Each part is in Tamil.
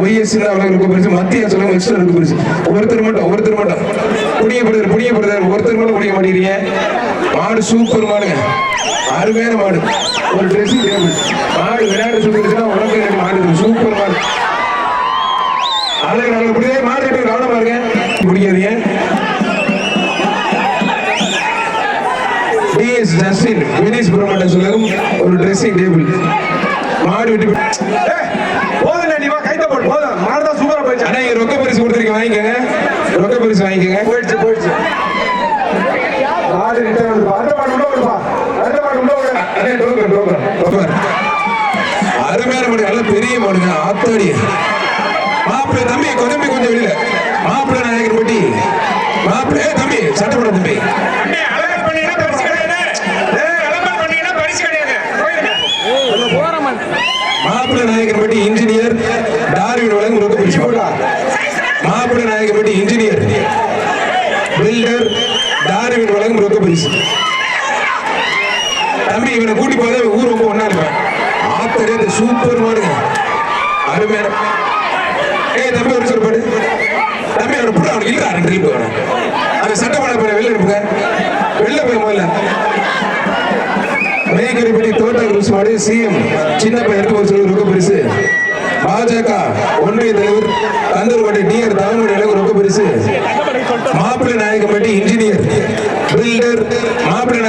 ஒய்எஸ் அவர்களுக்கு பிரிச்சு பரிசு மத்திய சொல்லுங்க எக்ஸ்ட்ரா இருக்க பரிசு ஒருத்தர் மட்டும் ஒருத்தர் மட்டும். புனிய பிரதர் ஒருத்தர் மட்டும் குடிக்க மாட்டேங்கிறீங்க மாடு சூப்பர் மாடுங்க. அருமையான மாடு. ஒரு ட்ரெஸ்ஸிங் டேபிள் மாடு விளையாட்டு சொல்லிருச்சுன்னா உனக்கு எனக்கு மாடு சூப்பர் மாடு. அழகு நல்ல புடிதே மாடு கட்டு கவனமா இருங்க. பிடிக்காதீங்க டிஎஸ் ஜஸ்டின் வினேஷ் புரமட்டன் சொல்லும் ஒரு ட்ரெஸ்ஸிங் டேபிள் மாடு விட்டு போதும் நீ வா கைத்த போடு போதும் மாடு தான் சூப்பரா போயிடுச்சு அண்ணா இங்க ரொக்க பரிசு கொடுத்துருக்கேன் வாங்கிக்கோங்க. ரொக்க பரிசு வாங்கிக்கோங்க. போயிடுச்சு போயிடுச்சு. மாடு ரிட்டர்ன் வருதுப்பா அடுத்த மாடு உள்ள விடுப்பா. அடுத்த மாடு உள்ள விடு. அண்ணே, டோக்கன், டோக்கன், டோக்கன். அருமையான மாடு நல்ல பெரிய மாடுங்க. ஆத்தாடி மாப்பிள்ளை தம்பி கொஞ்சம் கொஞ்சம் வெளியில. மாப்பிள்ளை நாயகர் பட்டி மாப்பிள்ளை ஏய், தம்பி சட்டப்பட தம்பி அண்ணே, அலங்கல் பண்ணீங்கன்னா பரிசு கிடையாது. ஏய், அலங்கல் பண்ணீங்கன்னா பரிசு கிடையாது. போயிருங்க. மாப்பிள்ளை நாயகர் பட்டி இன்ஜினியர் டார்வின் வழங்கும் ரொக்க பரிசு போடா மாப்பிள்ளை நாயகர் பட்டி இன்ஜினியர் பில்டர் டார்வின் வழங்கும் தம்பி இவனை கூட்டி போதே ஊர் ரொம்ப ஒன்னா இருப்பேன். ஆத்தரே இந்த சூப்பர் மாடுங்க. அருமையான ஏய் தம்பி ஒரு சொல்லு பாடு தம்பி அவனை புட்டு அவனுக்கு இல்லை ரெண்டு ட்ரிப் வேணும் அந்த பண்ண போய் வெளில இருப்புங்க வெளில போய் முதல்ல. மேகரிப்படி தோட்ட குரூஸ் மாடு சிஎம். சின்ன பையன் ஒரு சொல்லி ரொக்க பெருசு. பாஜக ஒன்றிய தலைவர் கந்தூர்பட்டி டிஆர் தாமோடி அளவு ரொக்க பெருசு மாப்பிள்ளை நாயக்கம்பட்டி இன்ஜினியர் பில்டர்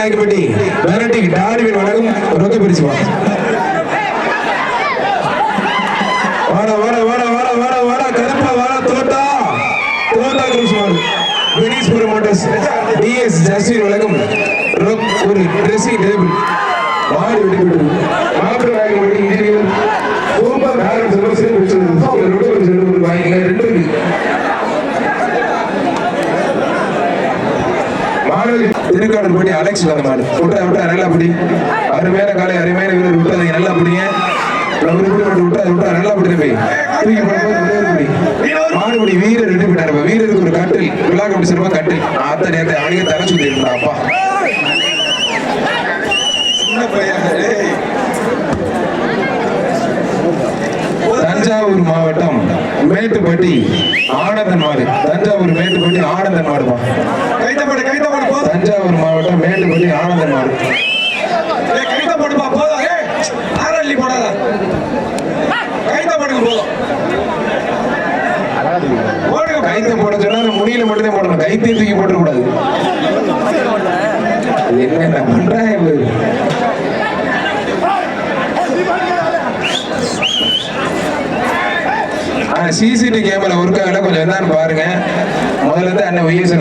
மாப்பிள்ளை வெரைட்டி டார்வின் வழங்கும் ரொக்க பரிசு வா. வாடா வாடா வாடா வாடா வாடா வாடா கருப்பா வாடா தோட்டா தோட்டா கிருஷ்ணன் மாடு வெனீஸ்வரம் மோட்டர்ஸ். டிஎஸ் ஜஸ்டின் வழங்கும் ரொக் ஒரு ட்ரெஸ்ஸிங் டேபிள் வாடி விட்டு விட்டு மாப்பிள்ளை நாயக்கம்பட்டி இன்ஜினியர் சூப்பர். பேரண்ட்ஸ் எல்லாம் சேர்ந்து வச்சிருந்தது. ரெண்டு பேருக்கு வாங்கிக்கலாம் ரெண்டு இருக்கு மாணவி போட்டி அலெக்ஸ் வந்த விட்டா விட்டா நல்லா பிடி. அருமையான காலை அருமையான வீரர் விட்டாதீங்க நல்லா பிடிங்க. ஒரு பிடி விட்டா விட்டா நல்லா பிடி போய். தூக்கி மாடுபடி வீரர் ரெண்டு பிடி வீரருக்கு ஒரு கட்டில் விழா கபடி சிறப்பா கட்டில். ஆத்த நேரத்தை அவனுக்கு தர சொல்லி இருந்தா அப்பா சின்ன பையன் டேய். தஞ்சாவூர் மாவட்டம் மேட்டுப்பட்டி மாடு. தஞ்சாவூர் மேட்டுப்பட்டி ஆனந்தன் மாடுமா கைத்த போடு கைத்த போடு போதும். தஞ்சாவூர் மாவட்டம் மேட்டுப்பட்டி ஆனந்தன் மாடு. ஏய் கைத்த போடுப்பா போதும். ஏய் ஆரல்லி போடாத. கைத்த போடுங்க போதும் கைத்தை போட சொன்னா முடியில மட்டும்தான் போடணும். கைத்தையும் தூக்கி என்ன பண்றான் இவரு சிசிடிவி கேமரா ஒர்க் ஆகல கொஞ்சம் என்னன்னு பாருங்க. முதல்ல இருந்து அண்ணன் ஒய்எஸ்